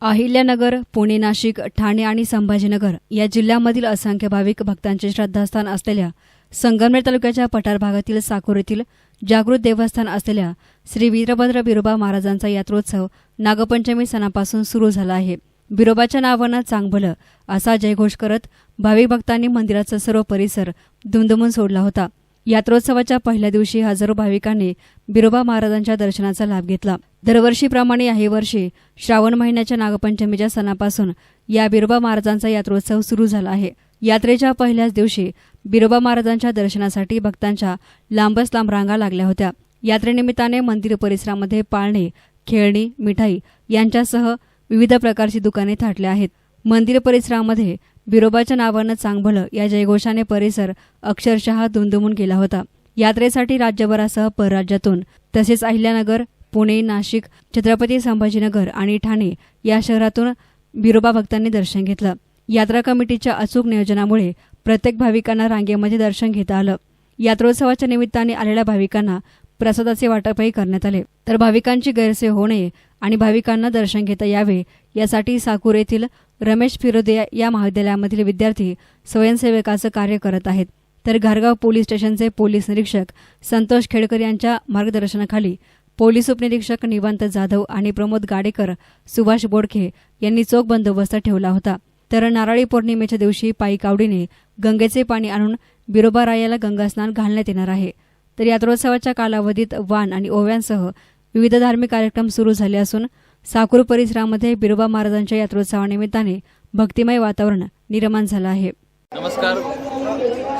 अहिल्यानगर पुणे नाशिक ठाणे आणि संभाजीनगर या जिल्ह्यांमधील असंख्य भाविक भक्तांचे श्रद्धास्थान असलेल्या संगमनेर तालुक्याच्या पठार भागातील साकूर येथील जागृत देवस्थान असलेल्या श्री वीरभद्र बिरोबा महाराजांचा यात्रोत्सव नागपंचमी सणापासून सुरू झाला आहे. बिरोबाच्या नावानं चांगभलं असा जयघोष करत भाविक भक्तांनी मंदिराचा सर्व परिसर दुमदुमून सोडला होता. यात्रोत्सवाच्या पहिल्या दिवशी हजारो भाविकांनी बिरोबा महाराजांच्या दर्शनाचा लाभ घेतला. दरवर्षीप्रमाणे याही वर्षी श्रावण महिन्याच्या नागपंचमीच्या सणापासून या बिरोबा महाराजांचा यात्रोत्सव सुरू झाला आहे. यात्रेच्या पहिल्याच दिवशी बिरोबा महाराजांच्या दर्शनासाठी भक्तांच्या लांबच लांब रांगा लागल्या होत्या. यात्रेनिमित्ताने मंदिर परिसरामध्ये पाळणे खेळणी मिठाई यांच्यासह विविध प्रकारची दुकाने थाटल्या आहेत. मंदिर परिसरामध्ये बिरोबाच्या नावानं चांगभलं या जयघोषाने परिसर अक्षरशः दुमदुमून गेला होता. यात्रेसाठी राज्यभरासह परराज्यातून तसेच अहिल्यानगर पुणे नाशिक छत्रपती संभाजीनगर आणि ठाणे या शहरातून बिरोबा भक्तांनी दर्शन घेतलं. यात्रा कमिटीच्या अचूक नियोजनामुळे प्रत्येक भाविकांना रांगेमध्ये दर्शन घेता आलं. यात्रोत्सवाच्या निमित्ताने आलेल्या भाविकांना प्रसादाचे वाटपही करण्यात आले. तर भाविकांची गैरसोय होऊ नये आणि भाविकांना दर्शन घेता यावे यासाठी साकूर येथील रमेश फिरोदे या महाविद्यालयामधील विद्यार्थी स्वयंसेवकाचं कार्य करत आहेत. तर घारगाव पोलीस स्टेशनचे पोलीस निरीक्षक संतोष खेडकर यांच्या मार्गदर्शनाखाली पोलीस उपनिरीक्षक निवांत जाधव आणि प्रमोद गाडेकर सुभाष बोडखे यांनी चोख बंदोबस्त ठेवला होता. तर नारळी पौर्णिमेच्या दिवशी पायी कावडीने गंगेचे पाणी आणून बिरोबा रायाला गंगास्नान घालण्यात येणार आहे. तर यात्रोत्सवाच्या कालावधीत वान आणि ओव्यांसह विविध धार्मिक कार्यक्रम सुरू झाले असून साकूर परिसरामध्ये बिरोबा महाराजांच्या यात्रोत्सवानिमित्ताने भक्तिमय वातावरण निर्माण झालं आहे. नमस्कार.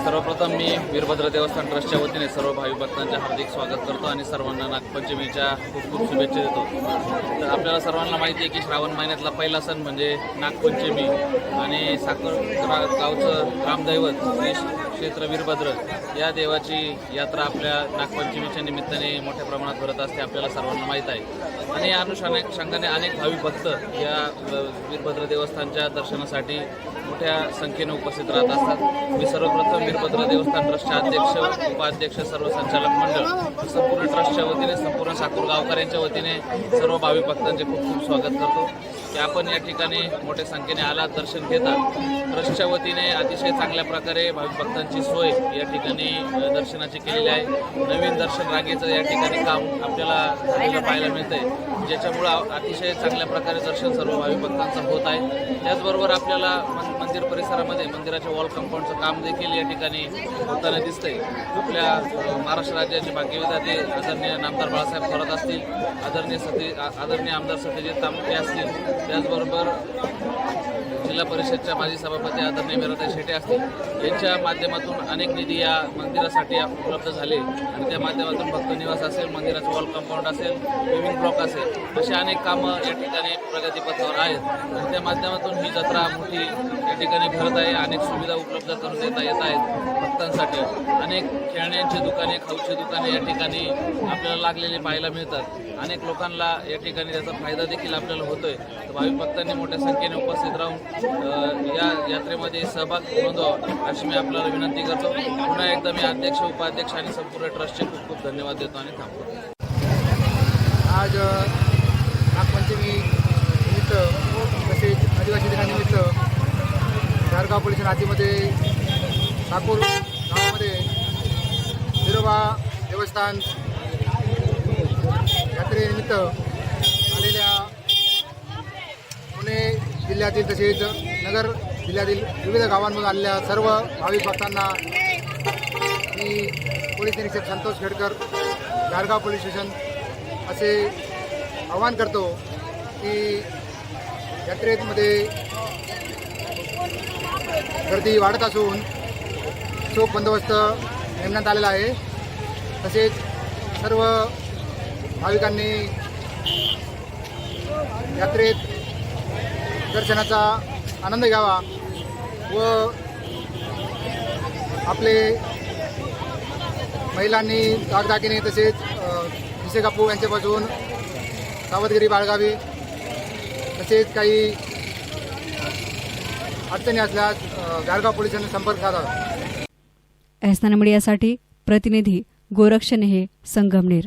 सर्वप्रथम मी वीरभद्र देवस्थान ट्रस्टच्या वतीने सर्व भावी भक्तांचे हार्दिक स्वागत करतो आणि सर्वांना नागपंचमीच्या खूप खूप शुभेच्छा देतो. तर आपल्याला सर्वांना माहिती आहे की श्रावण महिन्यातला पहिला सण म्हणजे नागपंचमी आणि साखर गावचं रामदैवत श्री क्षेत्र वीरभद्र या देवाची यात्रा आपल्या नागपंचमीच्या निमित्ताने मोठ्या प्रमाणात भरत असते आपल्याला सर्वांना माहीत आहे. आणि या अनुषंगाने अनेक भावी भक्त या वीरभद्र देवस्थानच्या दर्शनासाठी मोठ्या संख्येने उपस्थित राहत असतात. मी सर्वप्रथम वीरभद्र देवस्थान ट्रस्टच्या अध्यक्ष उपाध्यक्ष सर्व संचालक मंडळ संपूर्ण ट्रस्टच्या वतीने संपूर्ण साकूर गावकऱ्यांच्या वतीने सर्व भावी भक्तांचे खूप खूप स्वागत करतो. की आपण या ठिकाणी मोठ्या संख्येने आलात दर्शन घेतात. ट्रस्टच्या वतीने अतिशय चांगल्या प्रकारे भाविक भक्तांची सोय या ठिकाणी दर्शनाची केलेली आहे. नवीन दर्शन रांगेचं या ठिकाणी काम आपल्याला पाहायला मिळतंय. ज्याच्यामुळं अतिशय चांगल्या प्रकारे दर्शन सर्व भाविक भक्तांचं होत आहे. त्याचबरोबर आपल्याला मंदिर परिसरामध्ये मंदिराच्या वॉल कंपाऊंडचं काम देखील या ठिकाणी होताना दिसतंय. आपल्या महाराष्ट्र राज्याचे भाग्यविधाते आदरणीय नामदार बाळासाहेब थोरात असतील आदरणीय सती आदरणीय आमदार सत्यजित तांबे असतील त्याचबरोबर जिल्हा परिषदच्या माजी सभापती आदरणीय मिराताई शेटे असतील यांच्या माध्यमातून अनेक निधी या मंदिरासाठी उपलब्ध झाले. आणि त्या माध्यमातून भक्त निवास असेल मंदिराचं वॉल कंपाऊंड असेल लिव्हिंग ब्लॉक असेल अशी अनेक कामं या ठिकाणी प्रगतीपथावर आहेत. आणि त्या माध्यमातून ही जत्रा मोठी या ठिकाणी भरत आहे. अनेक सुविधा उपलब्ध करून देता येत आहेत. भक्तांसाठी अनेक खेळण्यांची दुकाने खाऊची दुकाने या ठिकाणी आपल्याला लागलेली पाहायला मिळतात. अनेक लोकांना या ठिकाणी त्याचा फायदा देखील आपल्याला होतोय. तर भाविक भक्तांनी मोठ्या संख्येने उपस्थित राहून या यात्रेमध्ये सहभाग नोंदवा अशी मी आपल्याला विनंती करतो. पुन्हा एकदा मी अध्यक्ष उपाध्यक्ष आणि संपूर्ण ट्रस्टचे खूप खूप धन्यवाद देतो आणि थांबतो. आज नागपंचमी निमित्त तसेच आदिवासी दिनानिमित्त धारगाव पोलीस नातीमध्ये साकूर गावामध्ये विरोबा देवस्थान यात्रेनिमित्त आलेल्या पुणे जिल्ह्यातील तसेच नगर जिल्ह्यातील विविध गावांमधून आलेल्या सर्व भाविक भक्तांना मी पोलीस निरीक्षक संतोष खेडकर गारगाव पोलीस स्टेशन असे आवाहन करतो की यात्रेमध्ये गर्दी वाढत असून चोख बंदोबस्त नेमण्यात आलेला आहे. तसेच सर्व भाविकांनी यात्रेत दर्शनाचा आनंद घ्यावा व आपले महिलांनी दागदागिने तसेच अ, भिसे कापू यांच्यापासून सावधगिरी बाळगावी. तसेच काही अडचणी असल्यास गारगाव पोलिसांनी संपर्क साधावा एसना मीडियासाठी प्रतिनिधी गोरक्ष नेहे संगमनेर.